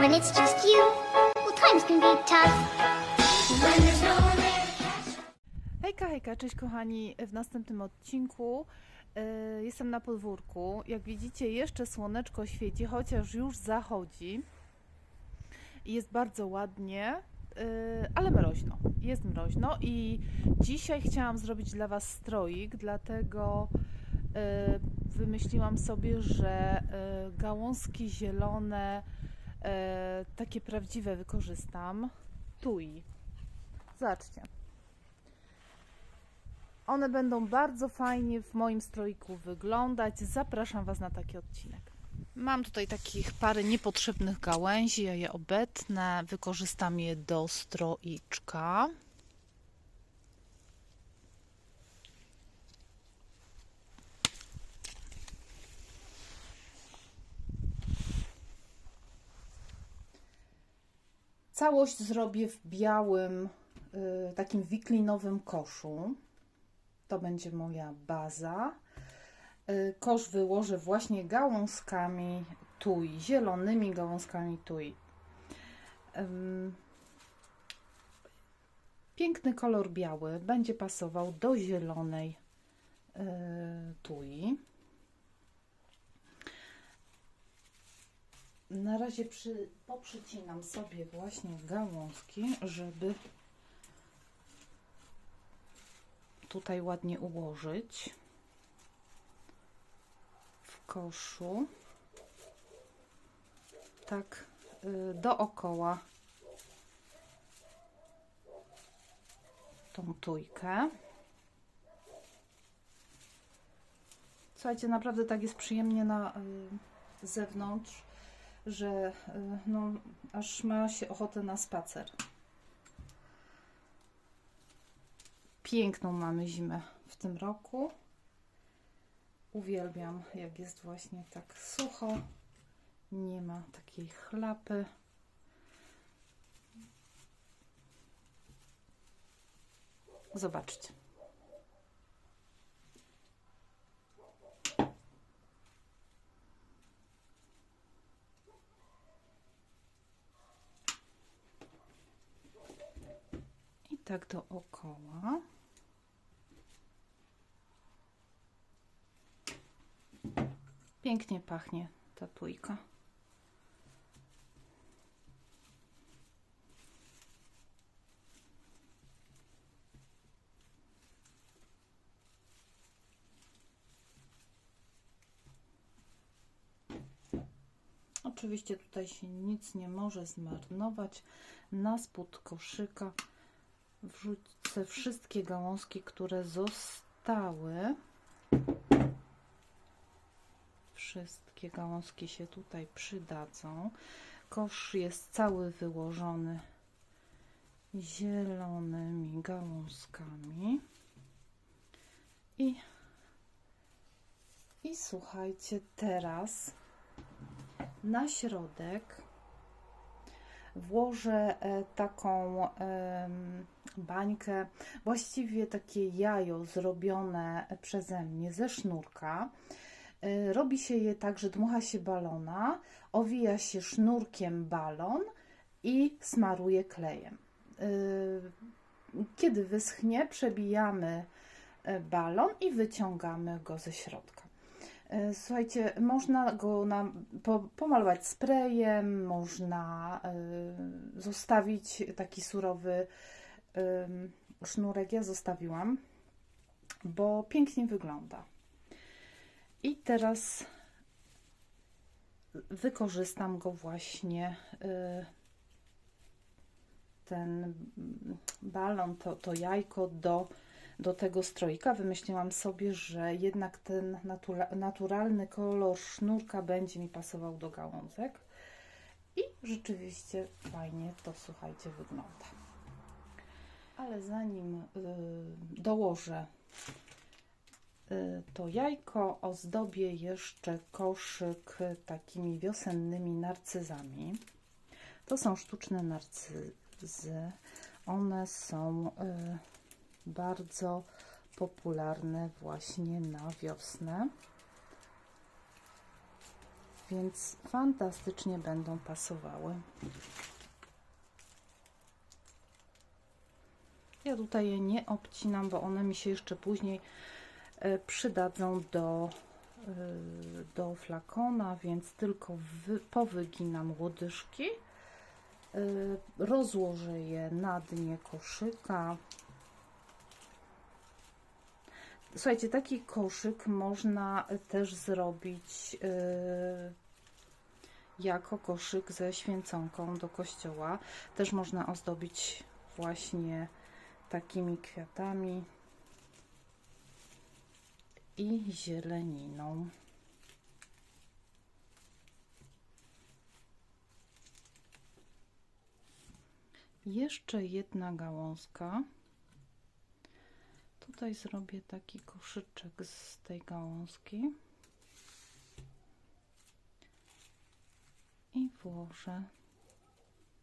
when it's just you, well, times can be tough. No Hejka, hejka, cześć kochani. W następnym odcinku y, jestem na podwórku. Jak widzicie, jeszcze słoneczko świeci, chociaż już zachodzi. Jest bardzo ładnie, y, ale mroźno. Jest mroźno i dzisiaj chciałam zrobić dla Was stroik, dlatego y, wymyśliłam sobie, że y, gałązki zielone, y, takie prawdziwe wykorzystam. Tui. Zobaczcie. One będą bardzo fajnie w moim stroiku wyglądać. Zapraszam Was na taki odcinek. Mam tutaj takich parę niepotrzebnych gałęzi, ja je obetnę, wykorzystam je do stroiczka. Całość zrobię w białym, y, takim wiklinowym koszu. To będzie moja baza. Y, Kosz wyłożę właśnie gałązkami tuj, zielonymi gałązkami. Ym, Piękny kolor biały będzie pasował do zielonej y, tui. Na razie przy, poprzycinam sobie właśnie gałązki, żeby tutaj ładnie ułożyć w koszu. Tak y, dookoła tą tujkę. Słuchajcie, naprawdę tak jest przyjemnie na y, zewnątrz, że y, no, aż ma się ochotę na spacer. Piękną mamy zimę w tym roku. Uwielbiam, jak jest właśnie tak sucho. Nie ma takiej chlapy. Zobaczcie. I tak dookoła. Pięknie pachnie ta tujka. Oczywiście tutaj się nic nie może zmarnować. Na spód koszyka wrzucę wszystkie gałązki, które zostały. Wszystkie gałązki się tutaj przydadzą. Kosz jest cały wyłożony zielonymi gałązkami. I, i słuchajcie, teraz na środek włożę e, taką bańkę, właściwie takie jajo zrobione przeze mnie ze sznurka. Y, Robi się je tak, że dmucha się balona, owija się sznurkiem balon i smaruje klejem. Y, Kiedy wyschnie, przebijamy balon i wyciągamy go ze środka. Y, Słuchajcie, można go na, po, pomalować sprayem, można y, zostawić taki surowy y, sznurek. Ja zostawiłam, bo pięknie wygląda. I teraz wykorzystam go właśnie y, ten balon, to, to jajko do, do tego strojka. Wymyśliłam sobie, że jednak ten natura, naturalny kolor sznurka będzie mi pasował do gałązek. I rzeczywiście fajnie to, słuchajcie, wygląda. Ale zanim y, dołożę y, to jajko ozdobię jeszcze koszyk takimi wiosennymi narcyzami. To są sztuczne narcyzy. One są y, bardzo popularne właśnie na wiosnę. więc fantastycznie będą pasowały. Ja tutaj je nie obcinam, bo one mi się jeszcze później e, przydadzą do, e, do flakona, więc tylko wy, powyginam łodyżki. E, Rozłożę je na dnie koszyka. Słuchajcie, taki koszyk można też zrobić yy, jako koszyk ze święconką do kościoła. Też można ozdobić właśnie takimi kwiatami i zieleniną. Jeszcze jedna gałązka. Tutaj zrobię taki koszyczek z tej gałązki i włożę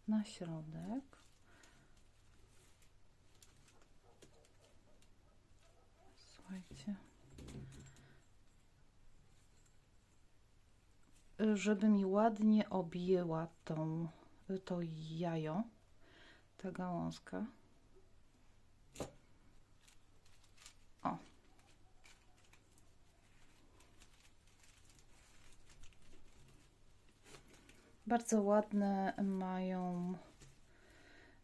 na środek. Słuchajcie. Żeby mi ładnie objęła tą, to jajo, ta gałązka. O. Bardzo ładne mają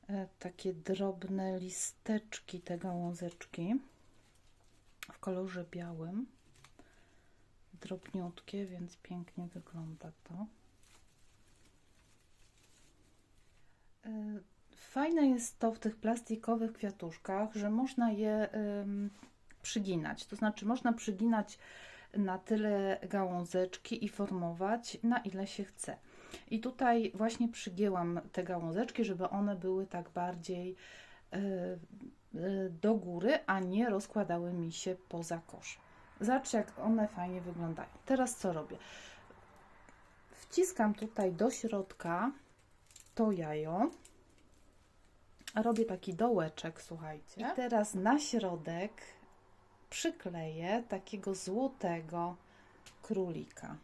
e, takie drobne listeczki, te gałązeczki w kolorze białym. Drobniutkie, więc pięknie wygląda to. E, Fajne jest to w tych plastikowych kwiatuszkach, że można je przyginać. To znaczy, można przyginać na tyle gałązeczki i formować, na ile się chce. I tutaj właśnie przygięłam te gałązeczki, żeby one były tak bardziej y, y, do góry, a nie rozkładały mi się poza kosz. Zobaczcie, jak one fajnie wyglądają. Teraz co robię? Wciskam tutaj do środka to jajo robię taki dołeczek, słuchajcie. I teraz na środek przykleję takiego złotego królika.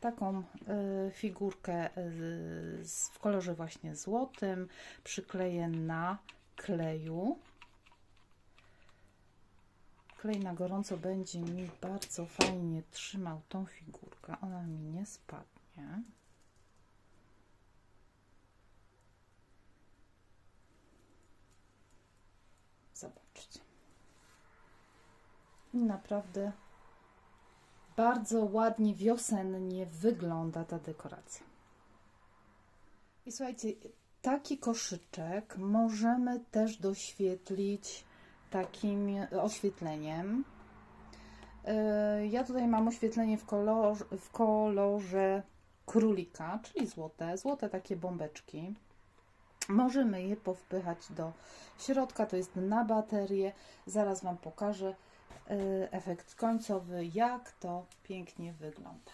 Taką y, figurkę y, w kolorze właśnie złotym przykleję na kleju. Klej na gorąco będzie mi bardzo fajnie trzymał tą figurkę. Ona mi nie spadnie. Zobaczcie. Naprawdę bardzo ładnie, wiosennie wygląda ta dekoracja. I słuchajcie, taki koszyczek możemy też doświetlić takim oświetleniem. Yy, Ja tutaj mam oświetlenie w kolorze, w kolorze królika, czyli złote, złote takie bombeczki. Możemy je powpychać do środka, to jest na baterię. Zaraz Wam pokażę efekt końcowy, jak to pięknie wygląda.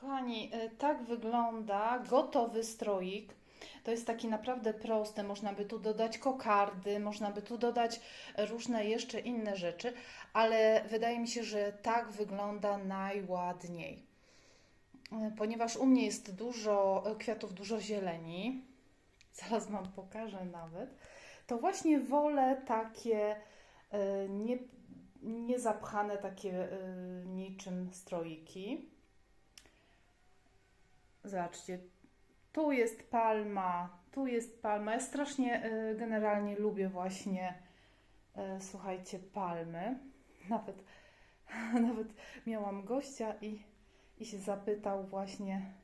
Kochani, y, tak wygląda gotowy stroik. To jest taki naprawdę prosty. Można by tu dodać kokardy, można by tu dodać różne jeszcze inne rzeczy, ale wydaje mi się, że tak wygląda najładniej. Y, Ponieważ u mnie jest dużo kwiatów, dużo zieleni, zaraz Wam pokażę nawet, to właśnie wolę takie y, nie, niezapchane, takie y, niczym stroiki. Zobaczcie, tu jest palma, tu jest palma. Ja strasznie y, generalnie lubię właśnie, y, słuchajcie, palmy. Nawet, nawet miałam gościa i, i się zapytał właśnie,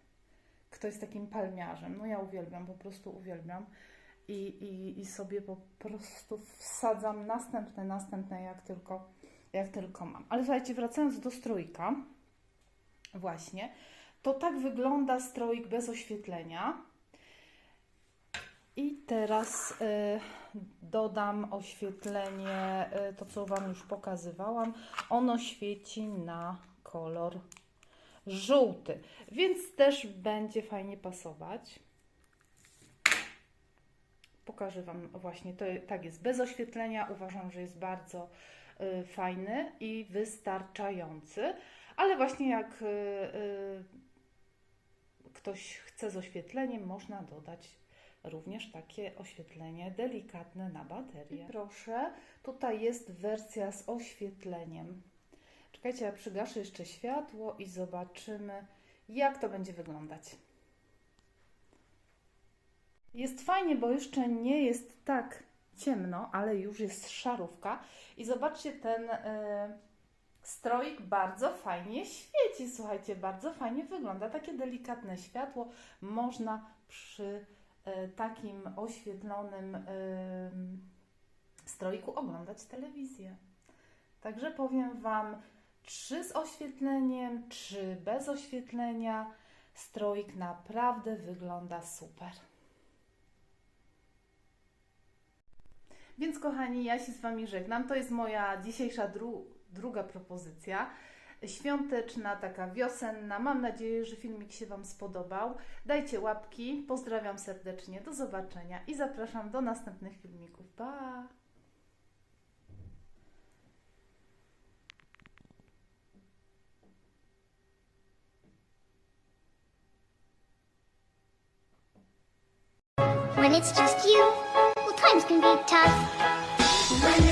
kto jest takim palmiarzem. No ja uwielbiam, po prostu uwielbiam. I, i, i sobie po prostu wsadzam następne, następne, jak tylko, jak tylko mam. Ale słuchajcie, wracając do strójka, właśnie, to tak wygląda stroik bez oświetlenia. I teraz y, dodam oświetlenie, y, to co Wam już pokazywałam. Ono świeci na kolor żółty, więc też będzie fajnie pasować. Pokażę Wam właśnie, to tak jest bez oświetlenia. Uważam, że jest bardzo fajny i wystarczający, ale właśnie jak y, y, ktoś chce z oświetleniem, można dodać również takie oświetlenie delikatne na baterię. I proszę, tutaj jest wersja z oświetleniem. Czekajcie, ja przygaszę jeszcze światło i zobaczymy, jak to będzie wyglądać. Jest fajnie, bo jeszcze nie jest tak ciemno, ale już jest szarówka. I zobaczcie, ten e, stroik bardzo fajnie świeci. Słuchajcie, bardzo fajnie wygląda. Takie delikatne światło można przy e, takim oświetlonym e, stroiku oglądać telewizję. Także powiem Wam, czy z oświetleniem, czy bez oświetlenia, stroik naprawdę wygląda super. Więc kochani, ja się z Wami żegnam. To jest moja dzisiejsza dru druga propozycja. Świąteczna, taka wiosenna. Mam nadzieję, że filmik się Wam spodobał. Dajcie łapki. Pozdrawiam serdecznie. Do zobaczenia i zapraszam do następnych filmików. Pa! When it's just you, times can be tough.